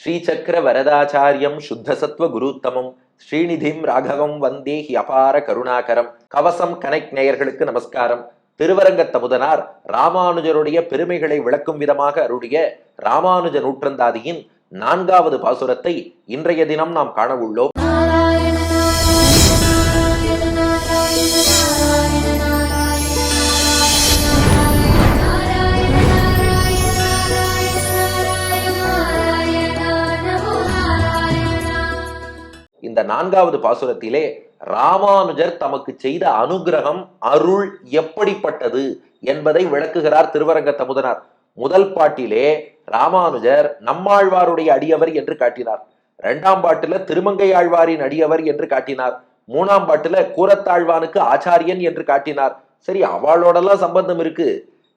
ஸ்ரீசக்கர வரதாச்சாரியம் சுத்தசத்வ குருத்தமம். ஸ்ரீநிதிம் ராகவம் வந்தே he அபார கருணாகரம். கவசம் connect நேயர்களுக்கு நமஸ்காரம். திருவரங்க தமுதனார் ராமானுஜருடைய பெருமைகளை விளக்கும் விதமாக அருடைய ராமானுஜ நூற்றந்தாதியின் நான்காவது பாசுரத்தை இன்றைய தினம் நாம் காண நான்காவது பாசுரத்திலே ராமானுஜர் தமக்கு செய்த அனுகிரகம் அருள் எப்படிப்பட்டது என்பதை விளக்குகிறார் திருவரங்க தமுதனார். முதல் பாட்டிலே ராமானுஜர் நம்மாழ்வாருடைய அடியவர் என்று காட்டினார். இரண்டாம் பாட்டுல திருமங்கையாழ்வாரின் அடியவர் என்று காட்டினார். மூணாம் பாட்டுல கூரத்தாழ்வானுக்கு ஆச்சாரியன் என்று காட்டினார். சரி அவளோடெல்லாம் சம்பந்தம் இருக்கு.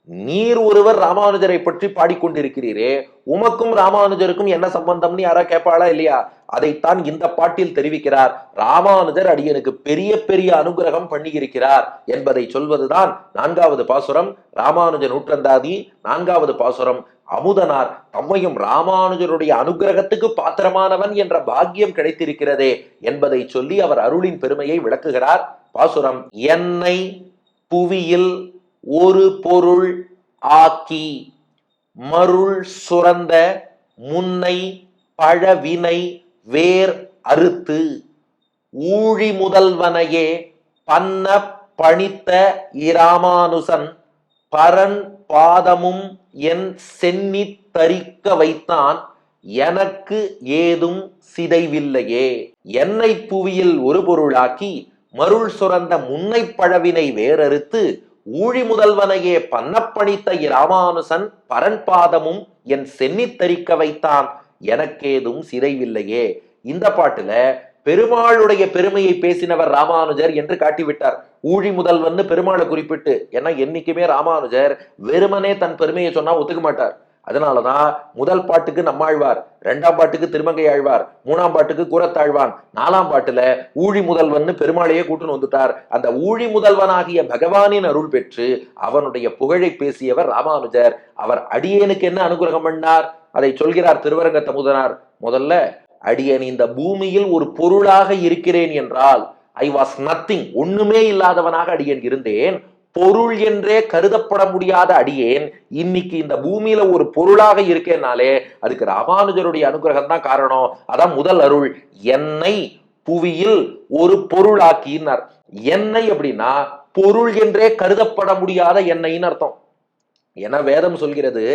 நீர் ஒருவர் ராமானுஜரை பற்றி பாடிக்கொண்டிருக்கிறீரே உமக்கும் ராமானுஜருக்கும் என்ன சம்பந்தம்னு யாரா கேட்பாளா இல்லையா? அதைத்தான் இந்த பாட்டில் தெரிவிக்கிறார். ராமானுஜர் அடியனுக்கு பெரிய பெரிய அனுகிரகம் பண்ணியிருக்கிறார் என்பதை சொல்வதுதான் நான்காவது பாசுரம். ராமானுஜ நூற்றந்தாதி நான்காவது பாசுரம். அமுதனார் தம்மையும் ராமானுஜருடைய அனுகிரகத்துக்கு பாத்திரமானவன் என்ற பாக்கியம் கிடைத்திருக்கிறதே என்பதை சொல்லி அவர் அருளின் பெருமையை விளக்குகிறார். பாசுரம் என்னை புவியில் ஒரு பொருள் ஆக்கி மருள் சுரந்த முன்னை பழவினை வேர் அறுத்து ஊழி முதல்வனையே பன்ன பணித்த இராமானுசன் பரன் பாதமும் என் சென்னி தரிக்க வைத்தான் எனக்கு ஏதும் சிதைவில்லையே. என்னை புவியில் ஒரு பொருளாக்கி மருள் சுரந்த முன்னை பழவினை வேறறுத்து ஊழி முதல்வனையே பன்னப்பணித்த இராமானுசன் பரன்பாதமும் என் சென்னித் தரிக்க வைத்தான். எனக்கேதும் சிதைவில்லையே. இந்த பாட்டுல பெருமாளுடைய பெருமையை பேசினவர் ராமானுஜர் என்று காட்டிவிட்டார். ஊழி முதல்வன் பெருமாளை குறிப்பிட்டு ஏன்னா என்னைக்குமே ராமானுஜர் வெறுமனே தன் பெருமையை சொன்னா ஒத்துக்க மாட்டார். அதனாலதான் முதல் பாட்டுக்கு நம்மாழ்வார் ரெண்டாம் பாட்டுக்கு திருமங்கை ஆழ்வார் மூணாம் பாட்டுக்கு குரத்தாழ்வான் நாலாம் பாட்டுல ஊழி முதல்வன் பெருமாளையே கூட்டுன்னு வந்துட்டார். அந்த ஊழி முதல்வனாகிய பகவானின் அருள் பெற்று அவனுடைய புகழை பேசியவர் ராமானுஜர். அவர் அடியேனுக்கு என்ன அனுகிரகம் பண்ணார்? அதை சொல்கிறார் திருவரங்க தமுதனார் முதல்ல அடியேன் இந்த பூமியில் ஒரு பொருளாக இருக்கிறேன் என்றால் ஐ வாஸ் நத்திங் ஒண்ணுமே இல்லாதவனாக அடியன் இருந்தேன். பொருள் என்றே கருதப்பட முடியாத அடியேன். இன்னைக்கு இந்த பூமியில ஒரு பொருளாக இருக்கேனாலே அதுக்கு ராமானுஜருடைய அனுகிரகம் தான் காரணம். அதான் முதல் அருள். என்னை புவியில் ஒரு பொருளாக்கினார். என்னை அப்படின்னா பொருள் என்றே கருதப்பட முடியாத என்னைன்னு அர்த்தம். என வேதம் சொல்கிறது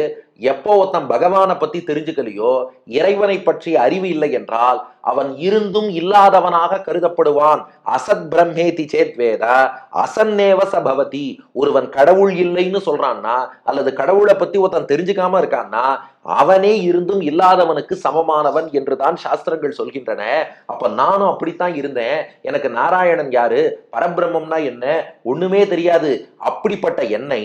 எப்போ ஒருத்தன் பகவானை பத்தி தெரிஞ்சுக்கலையோ இறைவனை பற்றி அறிவு இல்லை என்றால் அவன் இருந்தும் இல்லாதவனாக கருதப்படுவான். அசத் பிரம்மேதி சேத்வேத அசன்னேவ சபவதி ஒருவன் கடவுள் இல்லைன்னு சொல்றான்னா அல்லது கடவுளை பத்தி ஒருத்தன் தெரிஞ்சுக்காம இருக்கான்னா அவனே இருந்தும் இல்லாதவனுக்கு சமமானவன் என்றுதான் சாஸ்திரங்கள் சொல்கின்றன. அப்ப நானும் அப்படித்தான் இருந்தேன். எனக்கு நாராயணன் யாரு? பரபிரம்மம்னா என்ன? ஒண்ணுமே தெரியாது. அப்படிப்பட்ட என்னை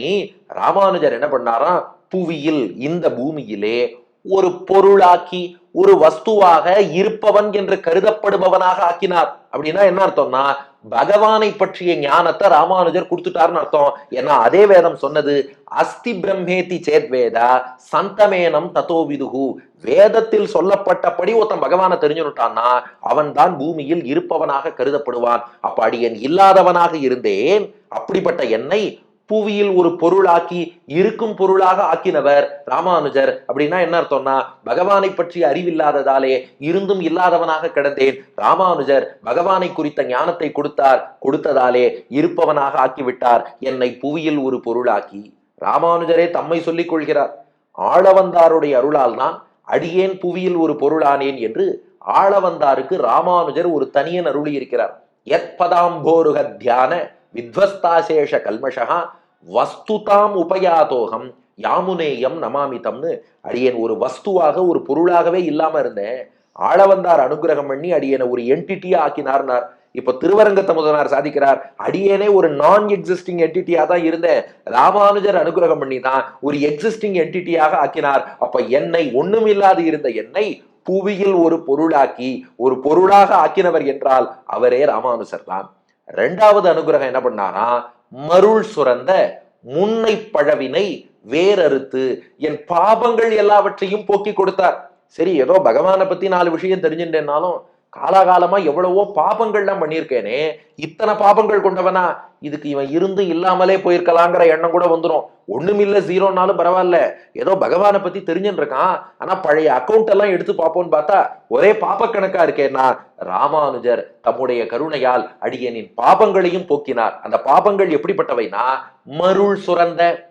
ராமானுஜர் என்ன பண்ணாராம்? புவியில் இந்த பூமியிலே ஒரு பொருளாக்கி ஒரு வஸ்துவாக இருப்பவன் என்று கருதப்படுபவனாக ஆக்கினார். அப்படின்னா என்ன அர்த்தம்னா பகவானை பற்றிய ஞானத்தை ராமானுஜர் கொடுத்துட்டாருன்னு அர்த்தம். ஏன்னா அதே வேதம் சொன்னது அஸ்தி பிரம்மேதி சேத் வேதா சந்தமேனம் தத்தோவிதுகு வேதத்தில் சொல்லப்பட்டபடி ஒருத்தன் பகவானை தெரிஞ்சுட்டான்னா அவன் தான் பூமியில் இருப்பவனாக கருதப்படுவான். அப்ப அடியன் இல்லாதவனாக இருந்தேன். அப்படிப்பட்ட என்னை புவியில் ஒரு பொருளாக்கி இருக்கும் பொருளாக ஆக்கினவர் ராமானுஜர். அப்படின்னா என்ன அர்த்தம்னா பகவானை பற்றி அறிவில்லாததாலே இருந்தும் இல்லாதவனாக கிடந்தேன். ராமானுஜர் பகவானை குறித்த ஞானத்தை கொடுத்தார். கொடுத்ததாலே இருப்பவனாக ஆக்கிவிட்டார். என்னை புவியில் ஒரு பொருளாக்கி ராமானுஜரே தம்மை சொல்லிக் கொள்கிறார். ஆளவந்தாருடைய அருளால் தான் அடியேன் புவியில் ஒரு பொருளானேன் என்று ஆளவந்தாருக்கு ராமானுஜர் ஒரு தனியன் அருளி இருக்கிறார் எத்பதாம்போருக தியான வித்வஸ்தாசேஷ கல்மஷா வஸ்துதாம் உபயாதோகம் யாமுனேயம் நமாமிதம்னு. அடியேன் ஒரு வஸ்துவாக ஒரு பொருளாகவே இல்லாம இருந்தேன். ஆளவந்தார் அனுகிரகம் பண்ணி அடியேனை ஒரு என்டிட்டியா ஆக்கினார்னார் இப்ப திருவரங்கத்த முதனார் சாதிக்கிறார். அடியேனே ஒரு நான் எக்ஸிஸ்டிங் என்டிட்டியா தான் இருந்தேன். ராமானுஜர் அனுகிரகம் பண்ணி தான் ஒரு எக்ஸிஸ்டிங் என்டிட்டியாக ஆக்கினார். அப்ப என்னை ஒண்ணுமில்லாது இருந்த என்னை புவியில் ஒரு பொருளாக்கி ஒரு பொருளாக ஆக்கினவர் என்றால் அவரே ராமானுசர் தான். ரெண்டாவது அனுகிரகம் என்ன பண்ணானா மருள் சுரந்த முன்னை பழவினை வேறறுத்து என் பாபங்கள் எல்லாவற்றையும் போக்கி கொடுத்தார். சரி ஏதோ பகவானை பத்தி நாலு விஷயம் தெரிஞ்சுட்டேன்னாலும் காலாகாலமா எவ்வளவோ பாபங்கள்லாம் பண்ணியிருக்கேனே இத்தனை பாபங்கள் கொண்டவனா? இதுக்கு இவன் இருந்து இல்லாமலே போயிருக்கலாங்கிற எண்ணம் கூட வந்துடும் ஒண்ணுமில்ல ஜீரோனாலும் பரவாயில்ல. ஏதோ பகவானை பத்தி தெரிஞ்சுட்டு இருக்கான் ஆனா பழைய அக்கௌண்ட் எல்லாம் எடுத்து பார்ப்போம்னு பார்த்தா ஒரே பாப்ப கணக்கா இருக்கேன்னா ராமானுஜர் தம்முடைய கருணையால் அடியனின் பாபங்களையும் போக்கினார். அந்த பாபங்கள் எப்படிப்பட்டவைனா மருள் சுரந்த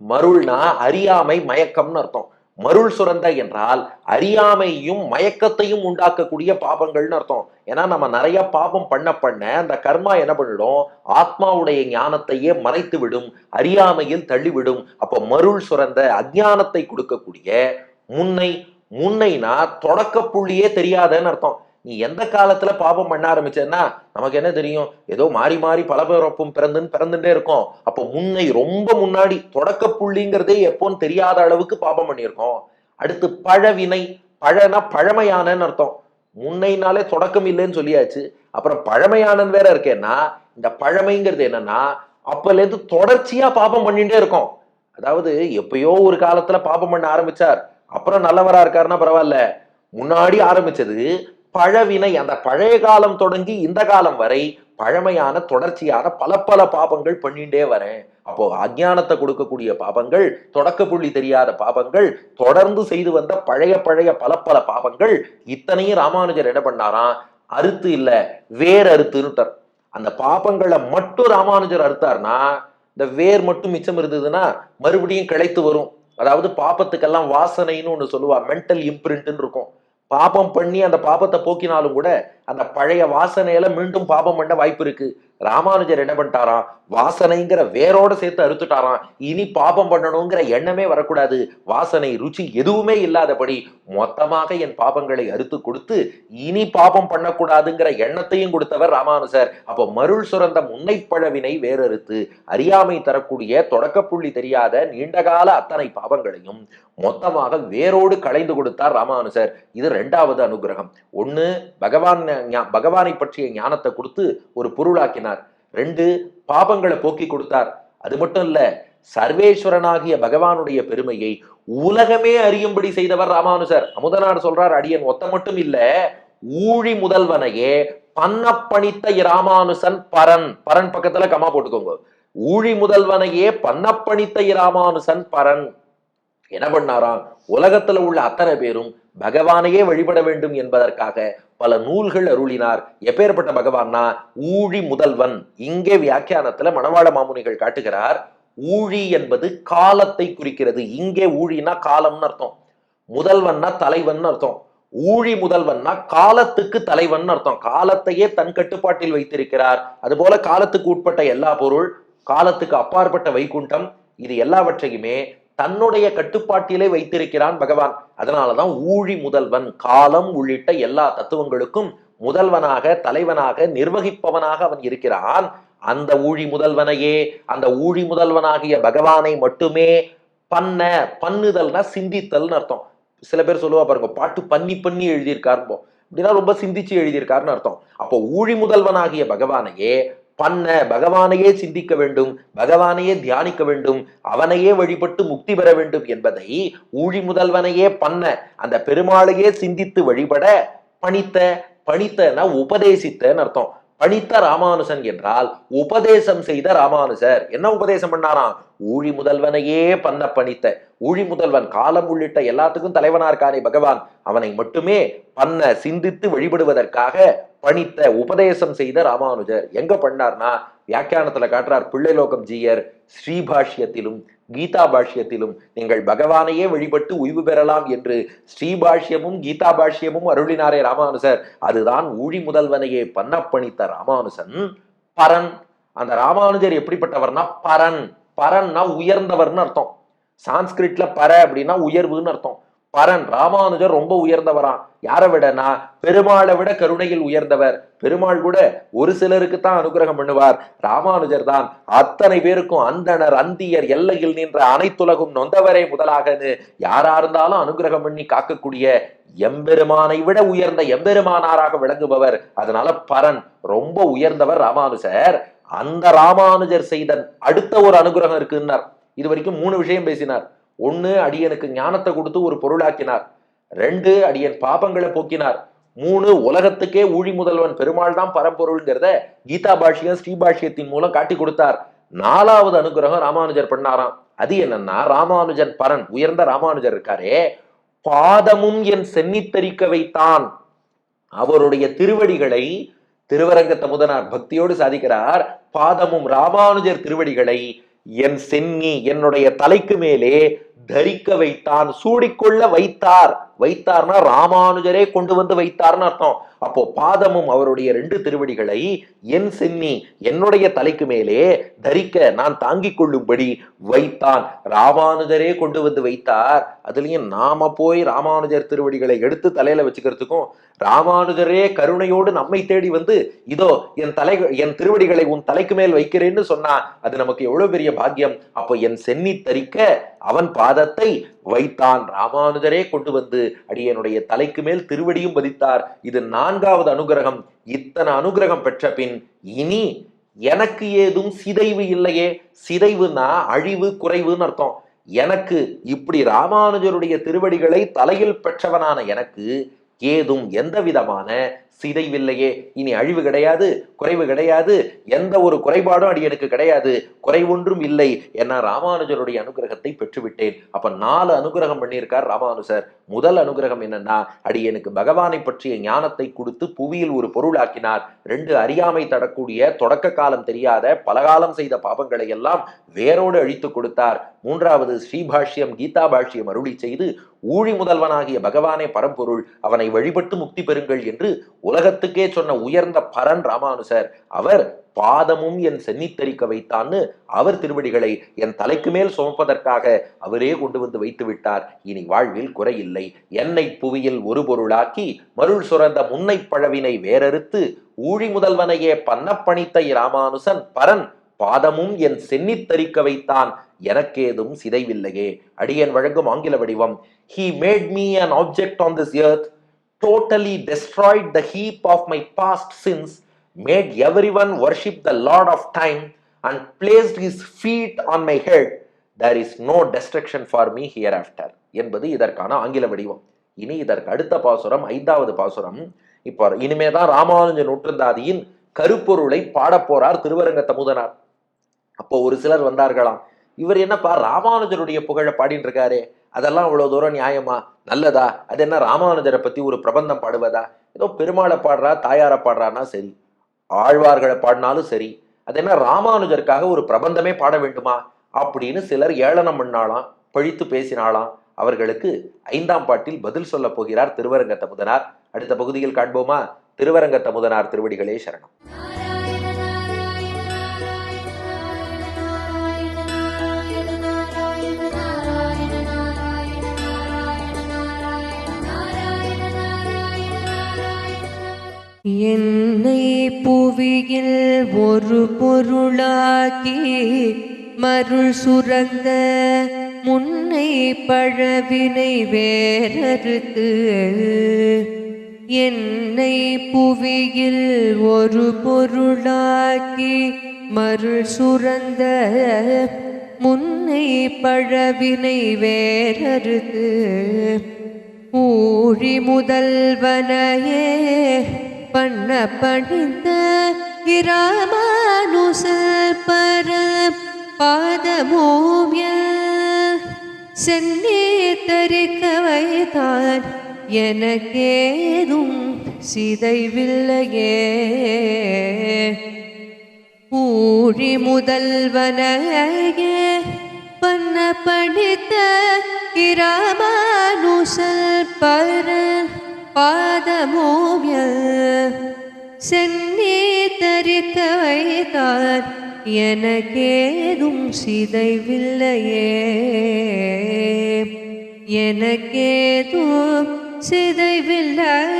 மருள்னா அறியாமை மயக்கம்னு அர்த்தம். மருள் சுரந்த என்றால் அறியாமையும் மயக்கத்தையும் உண்டாக்கக்கூடிய பாபங்கள்னு அர்த்தம். ஏன்னா நம்ம நிறைய பாபம் பண்ண பண்ண அந்த கர்மா என்ன பண்ணிடும்? ஆத்மாவுடைய ஞானத்தையே மறைத்து விடும் அறியாமையில் தள்ளிவிடும். அப்போ மருள் சுரந்த அஜானத்தை கொடுக்கக்கூடிய முன்னை முன்னைனா தொடக்க புள்ளியே தெரியாதன்னு அர்த்தம். நீ எந்த காலத்துல பாபம் பண்ண ஆரம்பிச்சேன்னா நமக்கு என்ன தெரியும்? ஏதோ மாறி மாறி பல பிறப்பும் பிறந்துன்னு பிறந்துட்டே இருக்கும். அப்போ முன்னை ரொம்ப முன்னாடி தொடக்க புள்ளிங்கிறதே எப்போன்னு தெரியாத அளவுக்கு பாபம் பண்ணியிருக்கோம். அடுத்து பழவினை பழனா பழமையானன்னு அர்த்தம். முன்னைனாலே தொடக்கம் இல்லைன்னு சொல்லியாச்சு. அப்புறம் பழமையானன்னு வேற இருக்கேன்னா இந்த பழமைங்கிறது என்னன்னா அப்பலேருந்து தொடர்ச்சியா பாபம் பண்ணிட்டே இருக்கோம். அதாவது எப்பயோ ஒரு காலத்துல பாபம் பண்ண ஆரம்பிச்சார். அப்புறம் நல்லவரா இருக்காருன்னா பரவாயில்ல. முன்னாடி ஆரம்பிச்சது பழவினை அந்த பழைய காலம் தொடங்கி இந்த காலம் வரை பழமையான தொடர்ச்சியான பல பல பாபங்கள் பண்ணிட்டே வரேன். அப்போ அஜ்ஞானத்தை கொடுக்கக்கூடிய பாபங்கள் தொடக்க புள்ளி தெரியாத பாபங்கள் தொடர்ந்து செய்து வந்த பழைய பழைய பல பல பாபங்கள் இத்தனையும் ராமானுஜர் என்ன பண்ணாராம் அறுத்து இல்ல வேர் அறுத்துன்னு அந்த பாபங்களை மட்டும் ராமானுஜர் அறுத்தார்னா இந்த வேர் மட்டும் மிச்சம் இருந்ததுன்னா மறுபடியும் கிளைத்து வரும். அதாவது பாப்பத்துக்கெல்லாம் வாசனைன்னு ஒன்று சொல்லுவா மென்டல் இம்ப்ரிண்ட்னு இருக்கும். பாபம் பண்ணி அந்த பாபத்தை போக்கினாலும் கூட அந்த பழைய வாசனையில மீண்டும் பாபம் பண்ண வாய்ப்பு இருக்கு. ராமானுஜர் என்ன பண்ணிட்டாராம்? வாசனைங்கிற வேரோட சேர்த்து அறுத்துட்டாராம். இனி பாபம் பண்ணணுங்கிற எண்ணமே வரக்கூடாது. வாசனை ருச்சி எதுவுமே இல்லாதபடி மொத்தமாக என் பாபங்களை அறுத்து கொடுத்து இனி பாபம் பண்ணக்கூடாதுங்கிற எண்ணத்தையும் கொடுத்தவர் ராமானுஜர். அப்போ மருள் சுரந்த முன்னைப்பழவினை வேறறுத்து அறியாமை தரக்கூடிய தொடக்கப்புள்ளி தெரியாத நீண்டகால அத்தனை பாபங்களையும் மொத்தமாக வேரோடு களைந்து கொடுத்தார் ராமானுஜர். இது ரெண்டாவது அனுகிரகம். ஒன்று பகவான் பகவானை பற்றிய ஞானத்தை கொடுத்து ஒரு பொருளாக்கினார். ரெண்டு பாபங்களை போக்கி கொடுத்தார். அது மட்டும் இல்ல சர்வேஸ்வரனாகிய பகவானுடைய பெருமையை உலகமே அறியும்படி செய்தவர் ராமானுசர் அமுதனார் சொல்றார் அடியன் ஒத்த மட்டும் இல்ல ஊழி முதல்வனையே பணித்த இராமானுசன் பரன். பரன் பக்கத்துல கமா போட்டுக்கோங்க. ஊழி முதல்வனையே பண்ணப்பணித்த இராமானுசன் பரன். என்ன பண்ணாராம்? உலகத்துல உள்ள அத்தனை பேரும் பகவானையே வழிபட வேண்டும் என்பதற்காக பல நூல்கள் அருளினார். எப்பேற்பட்ட பகவான்னா ஊழி முதல்வன். இங்கே வியாக்கியானத்துல மணவாள மாமுனிகள் காட்டுகிறார் ஊழி என்பது காலத்தை குறிக்கிறது. இங்கே ஊழினா காலம்னு அர்த்தம். முதல்வன்னா தலைவன் அர்த்தம். ஊழி முதல்வன்னா காலத்துக்கு தலைவன் அர்த்தம். காலத்தையே தன் கட்டுப்பாட்டில் வைத்திருக்கிறார். அதுபோல காலத்துக்கு உட்பட்ட எல்லா பொருள் காலத்துக்கு அப்பாற்பட்ட வைகுண்டம் இது எல்லாவற்றையுமே தன்னுடைய கட்டுப்பாட்டிலே வைத்திருக்கிறான் பகவான். அதனாலதான் ஊழி முதல்வன் காலம் உள்ளிட்ட எல்லா தத்துவங்களுக்கும் முதல்வனாக தலைவனாக நிர்வகிப்பவனாக அவன் இருக்கிறான். அந்த ஊழி முதல்வனையே அந்த ஊழி முதல்வனாகிய பகவானை மட்டுமே பண்ண பண்ணுதல்னா சிந்தித்தல்னு அர்த்தம். சில பேர் சொல்லுவா பாருங்க பாட்டு பண்ணி பண்ணி எழுதியிருக்காருப்போம் அப்படின்னா ரொம்ப சிந்திச்சு எழுதியிருக்காருன்னு அர்த்தம். அப்போ ஊழி முதல்வனாகிய பகவானையே பண்ண பகவானையே சிந்திக்க வேண்டும் பகவானையே தியானிக்க வேண்டும் அவனையே வழிபட்டு முக்தி பெற வேண்டும் என்பதை ஊழி முதல்வனையே பண்ண அந்த பெருமாளையே சிந்தித்து வழிபட பணித்த பணித்தனா உபதேசித்தன்னு அர்த்தம். பணித்த ராமானுசன் என்றால் உபதேசம் செய்த ராமானுசர். என்ன உபதேசம் பண்ணாராம்? ஊழி முதல்வனையே பண்ண பணித்த. ஊழி முதல்வன் காலம் உள்ளிட்ட எல்லாத்துக்கும் தலைவனா இருக்கானே பகவான். அவனை மட்டுமே பண்ண சிந்தித்து வழிபடுவதற்காக பணித்த உபதேசம் செய்த ராமானுஜர். எங்க பண்ணார்னா வியாக்கியானத்துல காட்டுறார் பிள்ளைலோகம் ஜீயர் ஸ்ரீபாஷ்யத்திலும் கீதா பாஷ்யத்திலும் நீங்கள் பகவானையே வழிபட்டு உய்வு பெறலாம் என்று ஸ்ரீபாஷ்யமும் கீதா பாஷ்யமும் அருளினாரே ராமானுஜர் அதுதான் ஊழி முதல்வனையே பண்ண பணித்த ராமானுஜன் பரன். அந்த ராமானுஜர் எப்படிப்பட்டவர்னா பரன். பரன்னா உயர்ந்தவர்னு அர்த்தம். சான்ஸ்கிரிட்ல பர அப்படின்னா உயர்வுன்னு அர்த்தம். பரன் ராமானுஜர் ரொம்ப உயர்ந்தவராம் யாரை விடனா? பெருமாளை விட கருணையில் உயர்ந்தவர். பெருமாள் கூட ஒரு சிலருக்கு தான் அனுகிரகம் பண்ணுவார். ராமானுஜர் தான் அத்தனை பேருக்கும் அந்தணர் அந்தியர் எல்லையில் நின்ற அனைத்துலகும் நொந்தவரே முதலாகனு யாரா இருந்தாலும் அனுகிரகம் பண்ணி காக்கக்கூடிய எம்பெருமானை விட உயர்ந்த எம்பெருமானாராக விளங்குபவர். அதனால பரன் ரொம்ப உயர்ந்தவர் ராமானுஜர். அந்த ராமானுஜர் செய்த அடுத்த ஒரு அனுகிரகம் இருக்குன்னார். இது வரைக்கும் மூணு விஷயம் பேசினார். ஒன்று அடியனுக்கு ஞானத்தை கொடுத்து ஒரு பொருளாக்கினார். ரெண்டு அடியன் பாபங்களை போக்கினார். மூணு உலகத்துக்கே ஊழி முதல்வன் பெருமாள் தான் பரம்பொருள்ங்கிறத கீதா பாஷ்யம் ஸ்ரீபாஷ்யத்தின் மூலம் காட்டி கொடுத்தார். நாலாவது அனுகிரகம் ராமானுஜர் பண்ணாராம். அது என்னன்னா ராமானுஜன் பரன் உயர்ந்த ராமானுஜர் இருக்காரே பாதமும் என் சென்னித்தரிக்க வைத்தான். அவருடைய திருவடிகளை திருவரங்கத்த முதனார் பக்தியோடு சாதிக்கிறார். பாதமும் ராமானுஜர் திருவடிகளை என் சென்னி என்னுடைய தலைக்கு மேலே தரிக்க வைத்தான் சூடிக்கொள்ள வைத்தார். வைத்தார்னா ராமானுஜரே கொண்டு வந்து வைத்தார்னு அர்த்தம். அப்போ பாதமும் அவருடைய ரெண்டு திருவடிகளை என் சென்னி என்னுடைய தலைக்கு மேலே தரிக்க நான் தாங்கிக் கொள்ளும்படி வைத்தான். ராமானுஜரே கொண்டு வந்து வைத்தார். அதுலயும் நாம போய் ராமானுஜர் திருவடிகளை எடுத்து தலையில வச்சுக்கிறதுக்கும் ராமானுஜரே கருணையோடு நம்மை தேடி வந்து இதோ என் தலை என் திருவடிகளை உன் தலைக்கு மேல் வைக்கிறேன்னு சொன்னா அது நமக்கு எவ்வளவு பெரிய பாக்கியம். அப்போ என் சென்னி தரிக்க அவன் பாதத்தை வைத்தான். ராமானுஜரே கொண்டு வந்து அடியனுடைய தலைக்கு மேல் திருவடியும் பதித்தார். இது நான்காவது அனுகிரகம். இத்தனை அனுகிரகம் பெற்ற பின் இனி எனக்கு ஏதும் சிதைவு இல்லையே. சிதைவுனா அழிவு குறைவுன்னு அர்த்தம். எனக்கு இப்படி ராமானுஜருடைய திருவடிகளை தலையில் பெற்றவனான எனக்கு ஏதும் எந்த விதமான சிதைவில்லையே. இனி அழிவு கிடையாது குறைவு கிடையாது எந்த ஒரு குறைபாடும் அடியனுக்கு கிடையாது குறைவொன்றும் இல்லை என ராமானுஜருடைய அனுகிரகத்தை பெற்றுவிட்டேன். அப்ப நாலு அனுகிரகம் பண்ணியிருக்கார் ராமானுஜர் முதல் அனுகிரகம் என்னன்னா அடியனுக்கு பகவானை பற்றிய ஞானத்தை கொடுத்து புவியில் ஒரு பொருளாக்கினார் ரெண்டு அறியாமை தரக்கூடிய தொடக்க காலம் தெரியாத பலகாலம் செய்த பாபங்களை எல்லாம் வேரோடு அழித்து கொடுத்தார். மூன்றாவது ஸ்ரீபாஷ்யம் கீதா பாஷ்யம் அருளி செய்து ஊழி முதல்வனாகிய பகவானே பரம்பொருள் அவனை வழிபட்டு முக்தி பெறுங்கள் என்று உலகத்துக்கே சொன்ன உயர்ந்த பரன் ராமானுசர் அவர் பாதமும் என் சென்னித்தரிக்க வைத்தான்னு அவர் திருவடிகளை என் தலைக்கு மேல் சுமப்பதற்காக அவரே கொண்டு வந்து வைத்து விட்டார் இனி வாழ்வில் குறையில்லை என்னை புவியில் ஒரு பொருளாக்கி மருள் சுரந்த முன்னை பழவினை வேறறுத்து ஊழி முதல்வனையே பன்னப்பணித்த ராமானுசன் பரன் பாதமும் என் சென்னித்தரிக்க வைத்தான். எனக்கேதும் சிதைவில்லையே. அடியன் வழங்கும் ஆங்கில வடிவம். He made me an object on this earth totally destroyed the heap of my past sins, made everyone worship the Lord of time, and placed his feet on my head. There is no destruction for me hereafter. என்பது இதற்கான ஆங்கில வடிவம். இனி இதற்கு அடுத்த பாசுரம் ஐந்தாவது பாசுரம். இப்போ இனிமேதான் ராமானுஜ நூற்றந்தாதியின் கருப்பொருளை பாடப் போறார் திருவரங்க தமுதனார் அப்போ ஒரு சிலர் வந்தார்களாம். இவர் என்னப்பா ராமானுஜருடைய புகழை பாடிட்டு இருக்காரே. அதெல்லாம் அவ்வளோ தூரம் நியாயமா? நல்லதா? அது என்ன ராமானுஜரை பத்தி ஒரு பிரபந்தம் பாடுவதா? ஏதோ பெருமாளை பாடுறா தாயாரை பாடுறான்னா சரி. ஆழ்வார்களை பாடினாலும் சரி. அது என்ன ராமானுஜருக்காக ஒரு பிரபந்தமே பாட வேண்டுமா? அப்படின்னு சிலர் ஏளனம் பண்ணாலாம் பழித்து பேசினாலாம் அவர்களுக்கு ஐந்தாம் பாட்டில் பதில் சொல்ல போகிறார் திருவரங்க தமுதனார் அடுத்த பகுதியில் காண்போமா? திருவரங்க தமுதனார் திருவடிகளே சரணம். என்னை புவியில் ஒரு பொருளாக்கி மருள் சுரந்த முன்னை பழவினை வேறறுத்து என்னை புவியில் ஒரு பொருளாக்கி மருள் சுரந்த முன்னை பழவினை வேறறுத்து ஊழி முதல்வனையே பண்ண பணிந்த இராமானுசல் பர பாதமோவிய சென்னே தரிக்க வைத்தான் எனக்கேதும் சிதைவில்லையே. ஊழி முதல்வனையே பண்ண படித்த இராமானுசல் பர பாதமோயல் சென்னே தரிக்க வைத்தார் எனக்கேதும் சிதைவில்லையே. எனக்கேதும் சிதைவில்லையே.